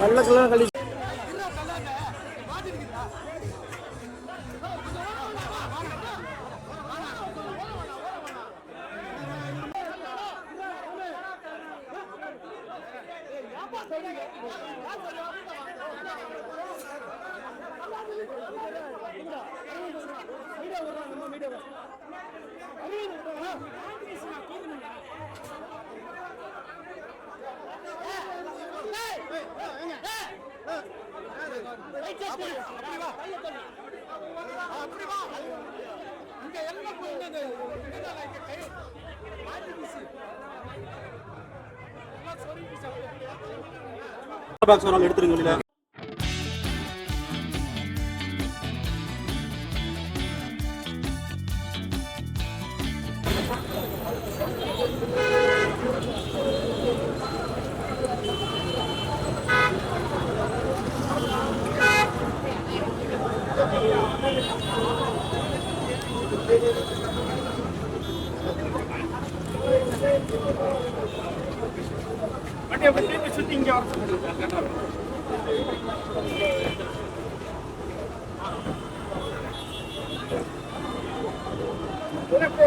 கள்ளக்கெல்லாம் கழி அப்படி வா இங்க என்ன புரிஞ்சது மாற்றி எல்லாம் சொல்லி சாப்பிட்டு பாக்ஸ் ஒரு நாள் எடுத்துருங்க வெளியில Thank you. Nasıl dingi artık? Bırak.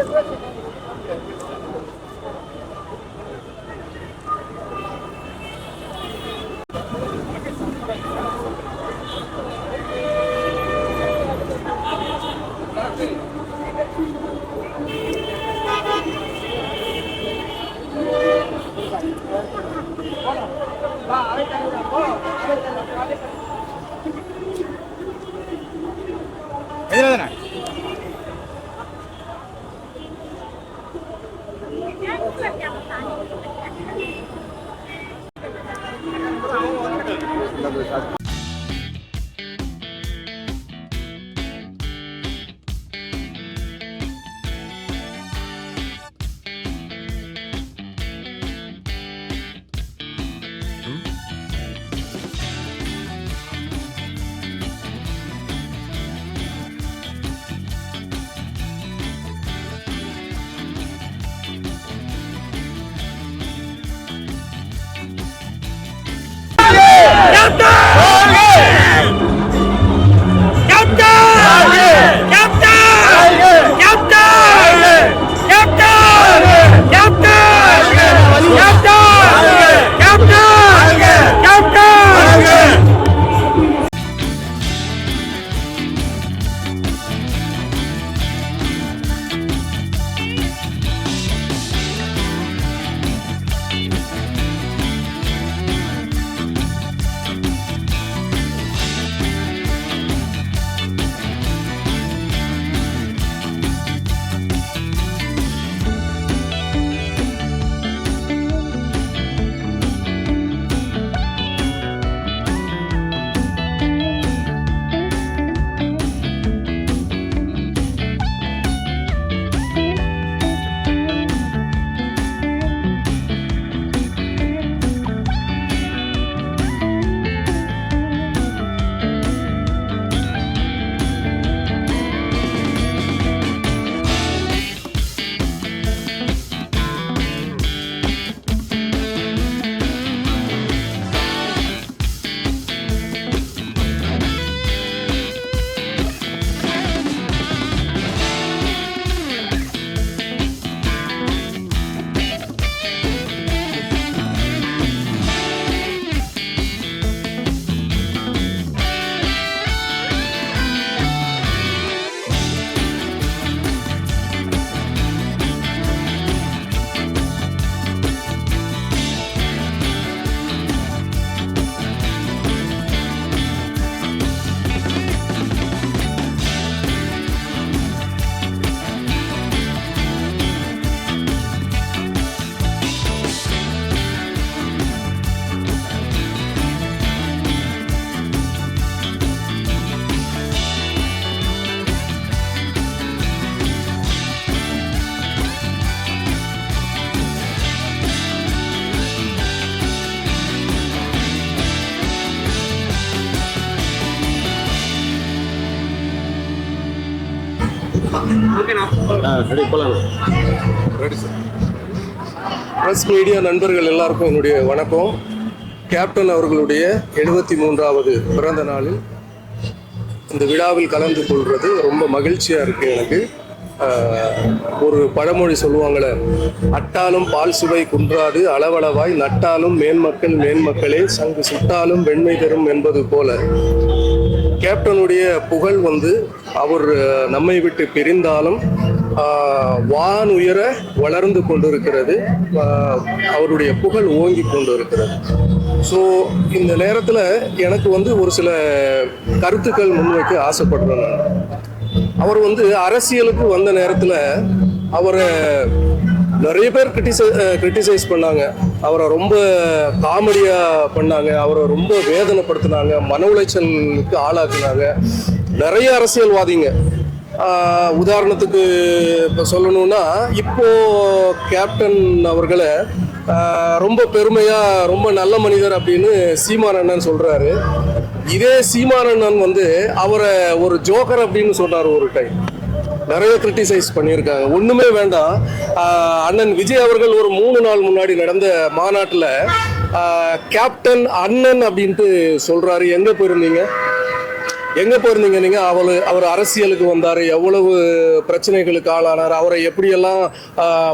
这个虾 ready ready sir press media நண்பர்கள் எல்லாருக்கும் என்னுடைய வணக்கம். கேப்டன் அவர்களுடைய எழுபத்தி மூன்றாவது பிறந்த நாளில் இந்த விழாவில் கலந்து கொள்வது ரொம்ப மகிழ்ச்சியாக இருக்குது எனக்கு. ஒரு பழமொழி சொல்லுவாங்களே அட்டாலும் பால் சுவை குன்றாது அளவளவாய் நட்டாலும் மேன்மக்கள் மேன்மக்களே சங்கு சுட்டாலும் வெண்மை தரும் என்பது போல. கேப்டனுடைய புகழ் வந்து அவர் நம்மை விட்டு பிரிந்தாலும் வான் உயர வளர்ந்து கொண்டிருக்கிறது. அவருடைய புகழ் ஓங்கி கொண்டிருக்கிறது. ஸோ இந்த நேரத்தில் எனக்கு வந்து ஒரு சில கருத்துக்கள் முன்வைக்க ஆசைப்படுறேன் அவர் வந்து அரசியலுக்கு வந்த நேரத்தில் அவரை நிறைய பேர் கிரிட்டிசை கிரிட்டிசைஸ் பண்ணாங்க. அவரை ரொம்ப காமெடியாக பண்ணாங்க. அவரை ரொம்ப வேதனைப்படுத்தினாங்க. மன உளைச்சலுக்கு ஆளாக்குனாங்க. நிறைய அரசியல்வாதிங்க. உதாரணத்துக்கு இப்போ சொல்லணும்னா இப்போ கேப்டன் அவர்களை ரொம்ப பெருமையாக ரொம்ப நல்ல மனிதர் அப்படின்னு சீமான் அண்ணன் சொல்கிறாரு இதே சீமான் அண்ணன் வந்து அவரை ஒரு ஜோக்கர் அப்படின்னு சொன்னார் ஒரு டைம் நிறைய கிரிட்டிசைஸ் பண்ணியிருக்காங்க. ஒன்றுமே வேண்டாம். அண்ணன் விஜய் அவர்கள் ஒரு மூணு நாள் முன்னாடி நடந்த மாநாட்டில் கேப்டன் அண்ணன் அப்படின்ட்டு சொல்கிறாரு எங்கே போயிருந்தீங்க? எங்க போயிருந்தீங்க நீங்க? அவர் அவர் அரசியலுக்கு வந்தார் எவ்வளவு பிரச்சனைகளுக்கு ஆளானார் அவரை எப்படியெல்லாம்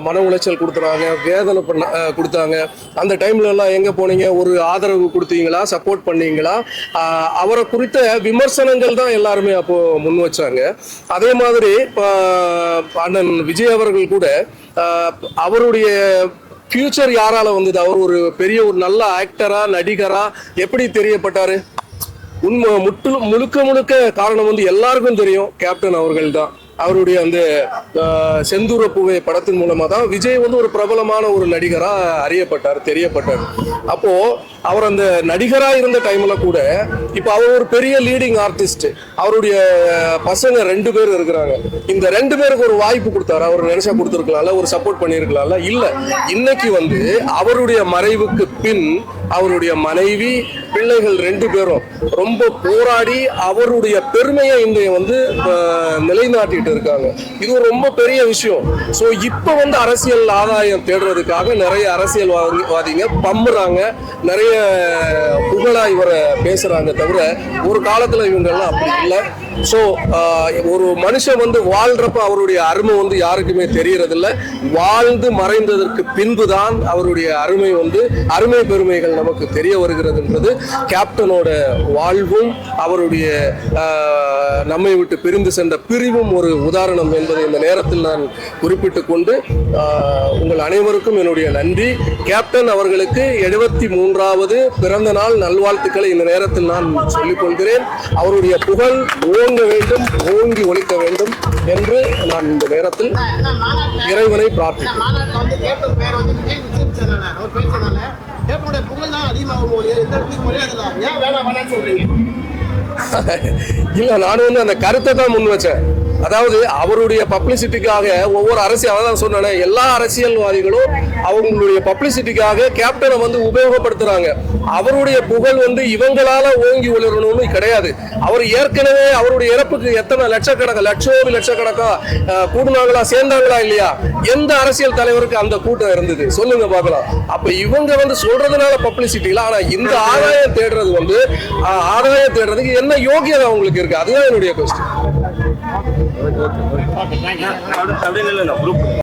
மன உளைச்சல் கொடுத்துறாங்க வேதனை பண்ண கொடுத்தாங்க அந்த டைம்ல எல்லாம் எங்க போனீங்க? ஒரு ஆதரவு கொடுத்தீங்களா? சப்போர்ட் பண்ணீங்களா? அவரை குறித்த விமர்சனங்கள் தான் எல்லாருமே அப்போ முன் வச்சாங்க. அதே மாதிரி அண்ணன் விஜய் அவர்கள் கூட அவருடைய ஃபியூச்சர் யாரால வந்தது? அவர் ஒரு பெரிய ஒரு நல்ல ஆக்டரா நடிகரா எப்படி தெரியப்பட்டாரு? உண்மை முற்றிலும் முழுக்க முழுக்க காரணம் வந்து எல்லாருக்கும் தெரியும். கேப்டன் அவர்கள் தான் அவருடைய அந்த செந்தூர பூவை படத்தின் மூலமா தான் விஜய் வந்து ஒரு பிரபலமான ஒரு நடிகரா அறியப்பட்டார் தெரியப்பட்டார். அப்போ அவர் அந்த நடிகராக இருந்த டைமில் கூட இப்போ அவர் ஒரு பெரிய லீடிங் ஆர்டிஸ்ட் அவருடைய பசங்க ரெண்டு பேர் இருக்கிறாங்க. இந்த ரெண்டு பேருக்கு ஒரு வாய்ப்பு கொடுத்தாரு? அவர் நினைச்சா கொடுத்துருக்கலாம்ல? ஒரு சப்போர்ட் பண்ணியிருக்கலாம்ல? இல்லை. இன்னைக்கு வந்து அவருடைய மறைவுக்கு பின் அவருடைய மனைவி பிள்ளைகள் ரெண்டு பேரும் ரொம்ப போராடி அவருடைய பெருமையை இன்றைய வந்து நிலைநாட்டிட்டு இருக்காங்க. இது ரொம்ப பெரிய விஷயம். ஸோ இப்போ வந்து அரசியல் ஆதாயம் தேடுறதுக்காக நிறைய அரசியல்வாதிங்க பம்புறாங்க. நிறைய புகழா இவரை பேசுறாங்க தவிர ஒரு காலத்தில் இவங்கெல்லாம் அப்படி இல்லை. ஸோ ஒரு மனுஷன் வந்து வாழ்கிறப்ப அவருடைய அருமை வந்து யாருக்குமே தெரியறதில்ல. வாழ்ந்து மறைந்ததற்கு பின்பு தான் அவருடைய அருமை வந்து அருமை பெருமைகள் நமக்கு தெரிய வருகிறதுன்றது கேப்டனோட வாழ்வும் அவருடைய நம்மை விட்டு பிரிந்து சென்ற பிரிவும் ஒரு உதாரணம் என்பதை இந்த நேரத்தில் நான் குறிப்பிட்டு கொண்டு உங்கள் அனைவருக்கும் என்னுடைய நன்றி. கேப்டன் அவர்களுக்கு எழுபத்தி மூன்றாவது பிறந்த நாள் நல்வாழ்த்துக்களை இந்த நேரத்தில் நான் சொல்லிக் கொள்கிறேன் அவருடைய புகழ் ஓங்க வேண்டும் ஓங்கி ஒழிக்க வேண்டும் என்று நான் இந்த நேரத்தில் இறைவனை பிரார்த்திக்கிறேன். இல்லை இல்ல நான் வந்து அந்த கருத்தை தான் முன் வச்சேன். அதாவது அவருடைய பப்ளிசிட்டிக்காக ஒவ்வொரு அரசியல் அதான் சொன்னேனே எல்லா அரசியல்வாதிகளும் அவங்களுடைய பப்ளிசிட்டிக்காக கேப்டனை வந்து உபயோகப்படுத்துறாங்க. அவருடைய புகழ் வந்து இவங்களால ஓங்கி ஒளிரணும்னு கிடையாது. அவர் ஏற்கனவே அவருடைய இறப்புக்கு எத்தனை லட்சக்கணக்கா லட்சோபி லட்சக்கணக்கா கூடுனாங்களா சேர்ந்தாங்களா இல்லையா? எந்த அரசியல் தலைவருக்கு அந்த கூட்டம் இருந்தது? சொல்லுங்க பார்க்கலாம். அப்ப இவங்க வந்து சொல்றதுனால பப்ளிசிட்டி இல்ல ஆனா இந்த ஆதாயம் தேடுறது வந்து ஆதாயம் தேடுறதுக்கு என்ன யோகியதை அவங்களுக்கு இருக்கு? அதுதான் என்னுடைய கொஸ்டின் அப்படியே இல்லை குரூப்